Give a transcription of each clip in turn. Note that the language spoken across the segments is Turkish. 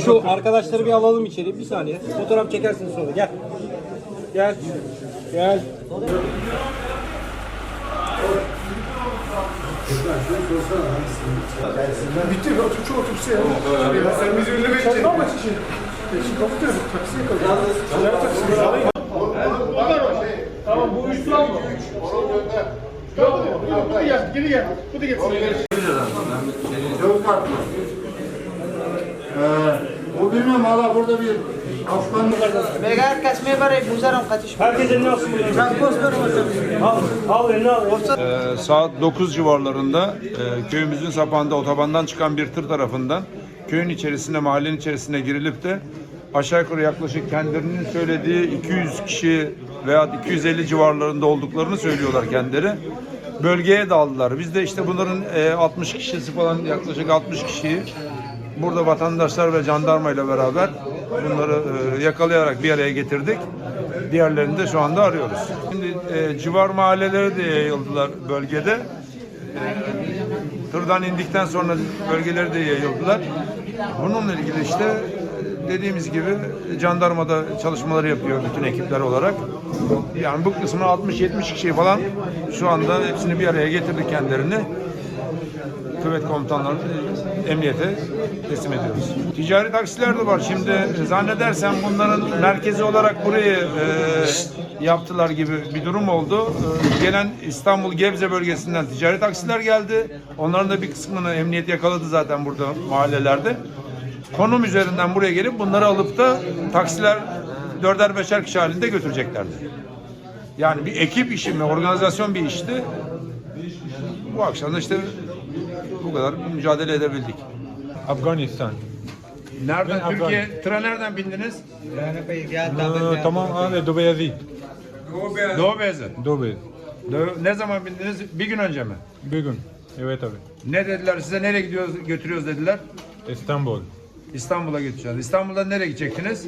Şu arkadaşları bir alalım içeri. Bir saniye. Fotoğraf çekersiniz sonra. Gel. Gel. Gel. Bitti? Otur, çok otursa ya. Ya sen bizi önüne bekleyeceksin. Ama için. Şimdi kapatıyorum. Taksiye kalıyor. Güzel taksi. Tamam bu üç lira mı? Yok, yok, bu da gel, geri gel. Bu da getir. Dört kart mı? Bilmem hala burada bir Afgan Begar kasmaya var buzarım kaçış. Herkes elini alsın Al. Al elini al. Ee, saat 9 civarlarında e, köyümüzün sapağında otobandan çıkan bir tır tarafından köyün içerisine, mahallenin içerisine girilip de aşağı yukarı yaklaşık kendilerinin söylediği 200 kişi veya 250 civarlarında olduklarını söylüyorlar kendileri. Bölgeye dağıldılar. Biz de işte bunların e, 60 kişisi falan yaklaşık 60 kişiyi burada vatandaşlar ve jandarma ile beraber bunları e, yakalayarak bir araya getirdik. Diğerlerini de şu anda arıyoruz. Şimdi e, civar mahalleleri de yayıldılar bölgede. Tırdan indikten sonra bölgeleri de yayıldılar. Bununla ilgili işte e, dediğimiz gibi jandarmada çalışmaları yapıyor bütün ekipler olarak. Yani bu kısmı 60-70 kişi falan şu anda hepsini bir araya getirdik kendilerini kuvvet komutanlarını emniyete teslim ediyoruz. Ticari taksiler de var. Şimdi zannedersem bunların merkezi olarak burayı e, yaptılar gibi bir durum oldu. E, gelen İstanbul Gebze bölgesinden ticari taksiler geldi. Onların da bir kısmını emniyet yakaladı zaten burada mahallelerde. Konum üzerinden buraya gelip bunları alıp da taksiler dörder beşer kişi halinde götüreceklerdi. Yani bir ekip işi mi, organizasyon bir işti. Bu akşam da işte bu kadar mücadele edebildik. Afganistan. Nereden? Ben Türkiye, tıra nereden bindiniz? Ee, tamam abi Doğu Beyazıt. Dubai. Doğu- Ne zaman bindiniz? Bir gün önce mi? Bir gün. Evet abi. Ne dediler size? Nereye gidiyoruz, götürüyoruz dediler? İstanbul. İstanbul'a götüreceğiz. İstanbul'dan nereye gidecektiniz?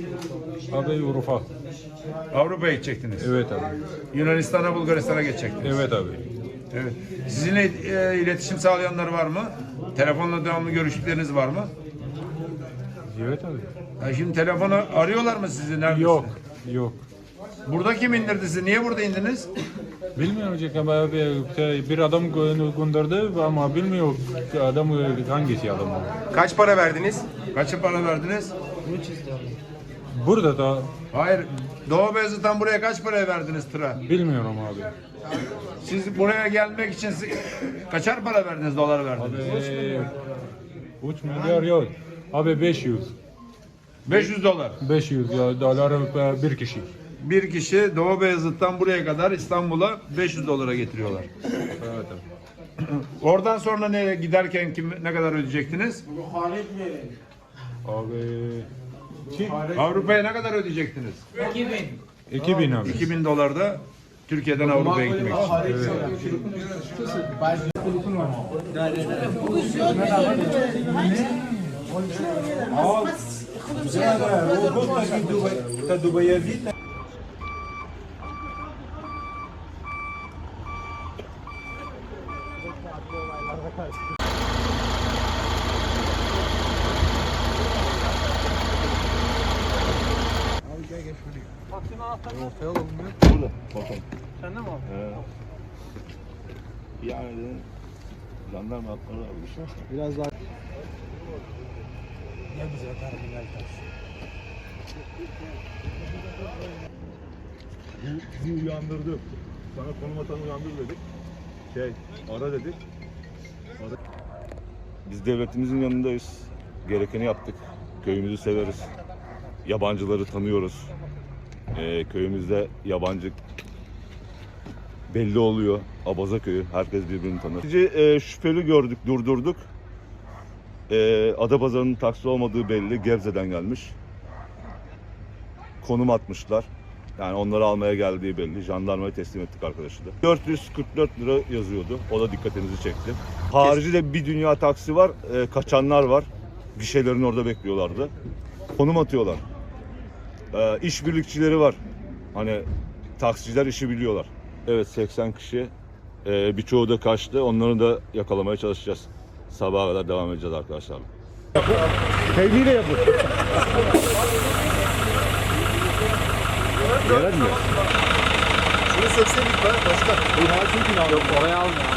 Abi Urfa. Avrupa'ya gidecektiniz. Evet abi. Yunanistan'a, Bulgaristan'a geçecektiniz. Evet abi. Evet. Sizinle e, iletişim sağlayanlar var mı? Telefonla devamlı görüştükleriniz var mı? Evet abi. Ha, şimdi telefonu arıyorlar mı sizi? Neredesiniz? Yok. Yok. Burada kim indirdi sizi? Niye burada indiniz? Bilmiyorum ki abi şey, bir adam gö- gönderdi ama bilmiyor adam hangisi adam o. Kaç para verdiniz? Kaça para verdiniz? Burada da Hayır. Doğu Beyazıt'tan buraya kaç paraya verdiniz tıra? bilmiyorum abi. Siz buraya gelmek için si- kaçar para verdiniz, dolar verdiniz? Ee, 3 milyar yok. Abi 500. 500 dolar. 500 ya dolar bir kişi. Bir kişi Doğu Beyazıt'tan buraya kadar İstanbul'a 500 dolara getiriyorlar. Evet abi. Oradan sonra nereye giderken kim ne kadar ödeyecektiniz? Abi Avrupa'ya ne kadar ödeyecektiniz? 2000 abi. 2000 dolar da Türkiye'den Avrupa'ya gitmek için. Yani jandarma atları almış. Bizi uyandırdı. Sana konum atanı uyandır dedik. Şey, ara dedik. Ara- Biz devletimizin yanındayız. Gerekeni yaptık. Köyümüzü severiz. Yabancıları tanıyoruz. Ee, köyümüzde yabancı belli oluyor. Abaza köyü. Herkes birbirini tanır. E, şüpheli gördük, durdurduk. E, Adapazarı'nın taksi olmadığı belli. Gebze'den gelmiş. Konum atmışlar. Yani onları almaya geldiği belli. Jandarmaya teslim ettik arkadaşı da. 444 lira yazıyordu. O da dikkatimizi çekti. Haricinde bir dünya taksi var. E, kaçanlar var. Gişelerin orada bekliyorlardı. Konum atıyorlar. E, işbirlikçileri var. Hani taksiciler işi biliyorlar. Evet 80 kişi. Ee, birçoğu da kaçtı. Onları da yakalamaya çalışacağız. Sabaha kadar devam edeceğiz arkadaşlar. Sevgiyle yapın. Şunu sökseydik be başka. Yok oraya almıyor.